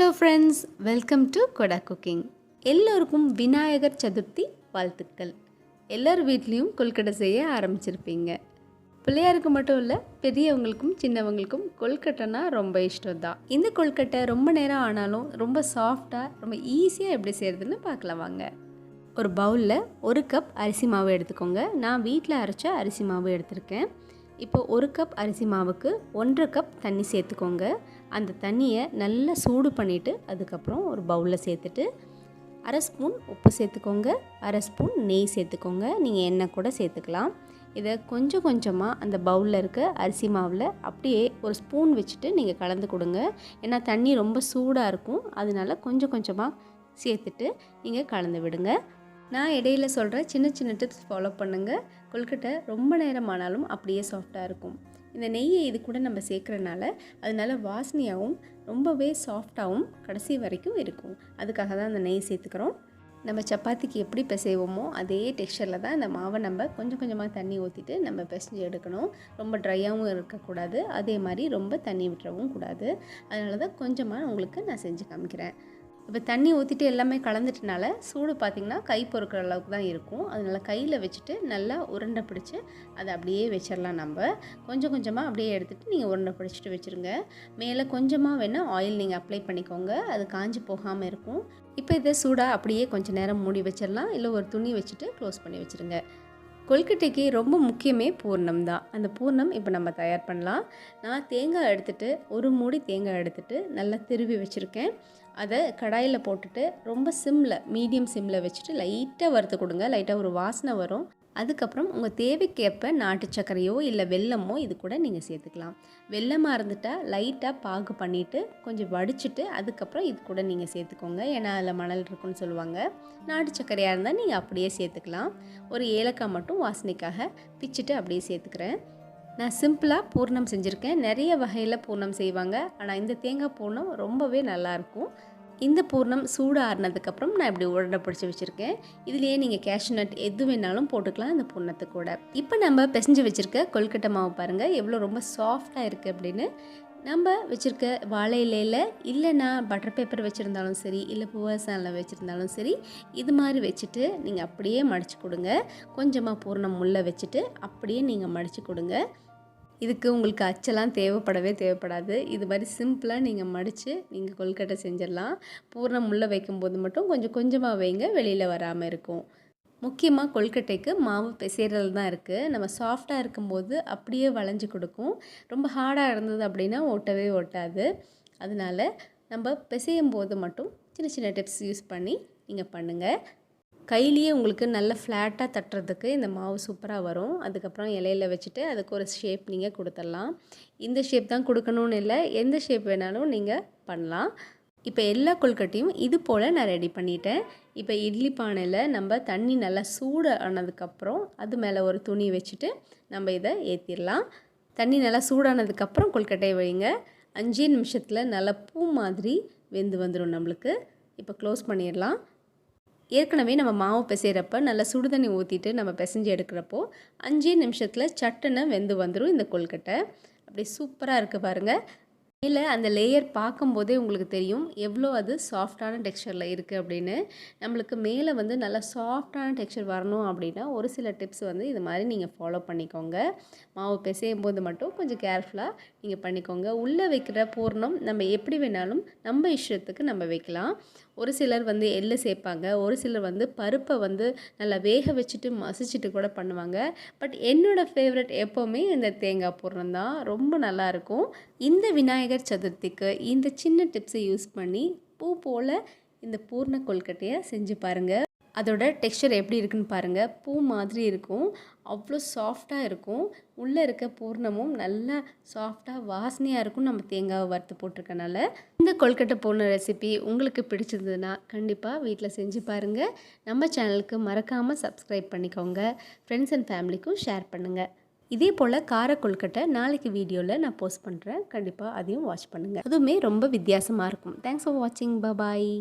Hello friends welcome to கொடா cooking எல்லோருக்கும் விநாயகர் சதுர்த்தி வாழ்த்துக்கள். எல்லோர் வீட்லேயும் கொல்கட்டை செய்ய ஆரம்பிச்சிருப்பீங்க. பிள்ளையாருக்கு மட்டும் இல்லை பெரியவங்களுக்கும் சின்னவங்களுக்கும் கொல்கட்டைனா ரொம்ப இஷ்டம் தான் இந்த கொல்கட்டை ரொம்ப நேரம் ஆனாலும் ரொம்ப சாஃப்டாக ரொம்ப ஈஸியாக எப்படி செய்கிறதுன்னு பார்க்கலாம் வாங்க. ஒரு பவுலில் ஒரு கப் அரிசி மாவு எடுத்துக்கோங்க. நான் வீட்டில் அரைச்ச அரிசி மாவு எடுத்திருக்கேன். இப்போ ஒரு கப் அரிசி மாவுக்கு ஒன்றரை கப் தண்ணி சேர்த்துக்கோங்க. அந்த தண்ணியை நல்லா சூடு பண்ணிவிட்டு அதுக்கப்புறம் ஒரு பவுலில் சேர்த்துட்டு அரை ஸ்பூன் உப்பு சேர்த்துக்கோங்க. அரை ஸ்பூன் நெய் சேர்த்துக்கோங்க. நீங்கள் எண்ணெய் கூட சேர்த்துக்கலாம். இதை கொஞ்சம் கொஞ்சமாக அந்த பவுலில் இருக்க அரிசி மாவில் அப்படியே ஒரு ஸ்பூன் வச்சுட்டு நீங்கள் கலந்து கொடுங்க. ஏன்னா தண்ணி ரொம்ப சூடாக இருக்கும். அதனால கொஞ்சம் கொஞ்சமாக சேர்த்துட்டு நீங்கள் கலந்து விடுங்க. நான் இடையில சொல்கிற சின்ன சின்ன டிப்ஸ் ஃபாலோ பண்ணுங்கள் கொல்கட்டை ரொம்ப நேரம் ஆனாலும் அப்படியே சாஃப்டாக இருக்கும். இந்த நெய்யை இது கூட நம்ம சேர்க்குறனால அதனால வாசனையாகவும் ரொம்பவே சாஃப்டாகவும் கடைசி வரைக்கும் இருக்கும். அதுக்காக தான் அந்த நெய் சேர்த்துக்கிறோம். நம்ம சப்பாத்திக்கு எப்படி பிசைவோமோ அதே டெக்ஸ்டரில் தான் இந்த மாவை நம்ம கொஞ்சம் கொஞ்சமாக தண்ணி ஊற்றிட்டு நம்ம பிசைஞ்சு எடுக்கணும். ரொம்ப ட்ரையாகவும் இருக்கக்கூடாது. அதே மாதிரி ரொம்ப தண்ணி விட்டுறவும் கூடாது. அதனால தான் கொஞ்சமாக உங்களுக்கு நான் செஞ்சு காமிக்கிறேன். இப்போ தண்ணி ஊற்றிட்டு எல்லாமே கலந்துட்டனால சூடு பார்த்திங்கன்னா கை பொறுக்கிற அளவுக்கு தான் இருக்கும். அதனால் கையில் வச்சுட்டு நல்லா உருண்டை பிடிச்சி அதை அப்படியே வச்சிடலாம் நம்ம. கொஞ்சம் கொஞ்சமாக அப்படியே எடுத்துகிட்டு நீங்கள் உருண்டை பிடிச்சிட்டு வச்சுருங்க. மேலே கொஞ்சமாக வேணால் ஆயில் நீங்கள் அப்ளை பண்ணிக்கோங்க. அது காஞ்சி போகாமல் இருக்கும். இப்போ இதை சூடாக அப்படியே கொஞ்சம் நேரம் மூடி வச்சிடலாம் இல்லை ஒரு துணி வச்சுட்டு க்ளோஸ் பண்ணி வச்சுருங்க. கொல்கட்டைக்கு ரொம்ப முக்கியமே பூர்ணம் தான். அந்த பூர்ணம் இப்போ நம்ம தயார் பண்ணலாம். நான் தேங்காய் எடுத்துகிட்டு ஒரு மூடி தேங்காய் எடுத்துகிட்டு நல்லா திருவி வச்சுருக்கேன். அதை கடாயில் போட்டுட்டு ரொம்ப சிம்மில் மீடியம் சிம்மில் வச்சுட்டு லைட்டாக வறுத்து கொடுங்க. லைட்டாக ஒரு வாசனை வரும். அதுக்கப்புறம் உங்கள் தேவைக்கேற்ப நாட்டு சர்க்கரையோ இல்லை வெல்லமோ இது கூட நீங்கள் சேர்த்துக்கலாம். வெல்லமாக இருந்துட்டால் லைட்டாக பாகு பண்ணிவிட்டு கொஞ்சம் வடிச்சிட்டு அதுக்கப்புறம் இது கூட நீங்கள் சேர்த்துக்கோங்க. ஏன்னா அதில் மணல் இருக்குன்னு சொல்லுவாங்க. நாட்டு சர்க்கரையாக இருந்தால் நீங்கள் அப்படியே சேர்த்துக்கலாம். ஒரு ஏலக்காய் மட்டும் வாசனைக்காக பிச்சுட்டு அப்படியே சேர்த்துக்கிறேன். நான் சிம்பிளாக பூர்ணம் செஞ்சுருக்கேன். நிறைய வகையில் பூர்ணம் செய்வாங்க. ஆனால் இந்த தேங்காய் பூர்ணம் ரொம்பவே நல்லாயிருக்கும் இந்த பூர்ணம் சூடு ஆறுனதுக்கப்புறம் நான் இப்படி உருண்டை பிடிச்சி வச்சுருக்கேன். இதுலேயே நீங்கள் கேஷ்யூ நட் எது வேணாலும் போட்டுக்கலாம் இந்த பூர்ணத்து கூட. இப்போ நம்ம பிசைஞ்சு வச்சுருக்க கொல்கட்டை மாவு பாருங்கள் எவ்வளோ ரொம்ப சாஃப்டாக இருக்குது அப்படின்னு. நம்ம வச்சுருக்க வாழை இலையில் இல்லைனா பட்டர் பேப்பர் வச்சுருந்தாலும் சரி இல்லை பூவசானில் வச்சுருந்தாலும் சரி இது மாதிரி வச்சுட்டு நீங்கள் அப்படியே மடித்து கொடுங்க. கொஞ்சமாக பூர்ணம் முள்ளை வச்சுட்டு அப்படியே நீங்கள் மடித்து கொடுங்க. இதுக்கு உங்களுக்கு அச்செல்லாம் தேவைப்படவே தேவைப்படாது. இது மாதிரி சிம்பிளாக நீங்கள் மடித்து நீங்கள் கொல்கட்டை செஞ்சிடலாம். பூர்ணம் முள்ளை வைக்கும்போது மட்டும் கொஞ்சம் கொஞ்சமாக வைங்க வெளியில் வராமல் இருக்கும். முக்கியமாக கொல்கட்டைக்கு மாவு பிசைறது தான் இருக்குது நம்ம சாஃப்டாக இருக்கும்போது அப்படியே வளைஞ்சு கொடுக்கும். ரொம்ப ஹார்டாக இருந்தது அப்படின்னா ஓட்டவே ஓட்டாது. அதனால் நம்ம பிசையும் போது மட்டும் சின்ன சின்ன டிப்ஸ் யூஸ் பண்ணி நீங்கள் பண்ணுங்கள் கையிலேயே உங்களுக்கு நல்ல ஃப்ளாட்டாக தட்டுறதுக்கு இந்த மாவு சூப்பராக வரும். அதுக்கப்புறம் இலையில வச்சுட்டு அதுக்கு ஒரு ஷேப் நீங்கள் கொடுத்துடலாம். இந்த ஷேப் தான் கொடுக்கணும்னு இல்லை எந்த ஷேப் வேணாலும் நீங்கள் பண்ணலாம். இப்போ எல்லா கொல்கட்டையும் இது போல் நான் ரெடி பண்ணிட்டேன். இப்போ இட்லி பானையில் நம்ம தண்ணி நல்லா சூடு ஆனதுக்கப்புறம் அது மேலே ஒரு துணி வச்சுட்டு நம்ம இதை ஏற்றிடலாம் தண்ணி நல்லா சூடானதுக்கப்புறம் கொல்கட்டையை வைங்க. அஞ்சே நிமிஷத்தில் நல்லா பூ மாதிரி வெந்து வந்துடும் நம்மளுக்கு. இப்போ க்ளோஸ் பண்ணிடலாம். ஏற்கனவே நம்ம மாவு பிசைகிறப்ப நல்லா சுடுதண்ணி ஊற்றிட்டு நம்ம பிசைஞ்சு எடுக்கிறப்போ அஞ்சே நிமிஷத்தில் சட்டுன்னு வெந்து வந்துடும் இந்த கொல்கட்டை அப்படி சூப்பராக இருக்குது பாருங்கள் மேலே அந்த லேயர் பார்க்கும்போதே உங்களுக்கு தெரியும் எவ்வளோ அது சாஃப்டான டெக்ஸ்டரில் இருக்குது அப்படின்னு. நம்மளுக்கு மேலே வந்து நல்லா சாஃப்டான டெக்ஸ்டர் வரணும் அப்படின்னா ஒரு சில டிப்ஸ் வந்து இது மாதிரி நீங்கள் ஃபாலோ பண்ணிக்கோங்க. மாவு பிசையும் போது மட்டும் கொஞ்சம் கேர்ஃபுல்லாக நீங்கள் பண்ணிக்கோங்க. உள்ளே வைக்கிற பூர்ணம் நம்ம எப்படி வேணாலும் நம்ம இஷ்டத்துக்கு நம்ம வைக்கலாம். ஒரு சிலர் வந்து எள்ளு சேர்ப்பாங்க ஒரு சிலர் வந்து பருப்பை வந்து நல்லா வேக வச்சுட்டு மசிச்சுட்டு கூட பண்ணுவாங்க. பட் என்னோடய ஃபேவரட் எப்போவுமே இந்த தேங்காய் பூர்ணம் தான். ரொம்ப நல்லாயிருக்கும் இந்த விநாயகர் சதுர்த்திக்கு இந்த சின்ன டிப்ஸை யூஸ் பண்ணி பூ போல் இந்த பூர்ண கொல்கட்டையை செஞ்சு பாருங்கள் அதோட டெக்ஸ்சர் எப்படி இருக்குன்னு பாருங்கள் பூ மாதிரி இருக்கும். அவ்வளோ சாஃப்டாக இருக்கும். உள்ளே இருக்க பூர்ணமும் நல்லா சாஃப்டாக வாசனையாக இருக்கும் நம்ம தேங்காவை வறுத்து போட்டிருக்கனால இந்த கொல்கட்டை பூர்ண ரெசிபி உங்களுக்கு பிடிச்சிருந்ததுன்னா கண்டிப்பாக வீட்டில் செஞ்சு பாருங்கள் நம்ம சேனலுக்கு மறக்காமல் சப்ஸ்கிரைப் பண்ணிக்கோங்க. ஃப்ரெண்ட்ஸ் அண்ட் ஃபேமிலிக்கும் ஷேர் பண்ணுங்கள் இதே போல் கார கொல்கட்டை நாளைக்கு வீடியோவில் நான் போஸ்ட் பண்ணுறேன் கண்டிப்பாக அதையும் வாட்ச் பண்ணுங்கள் அதுவுமே ரொம்ப வித்தியாசமாக இருக்கும். தேங்க்ஸ் ஃபார் வாட்சிங் பாய்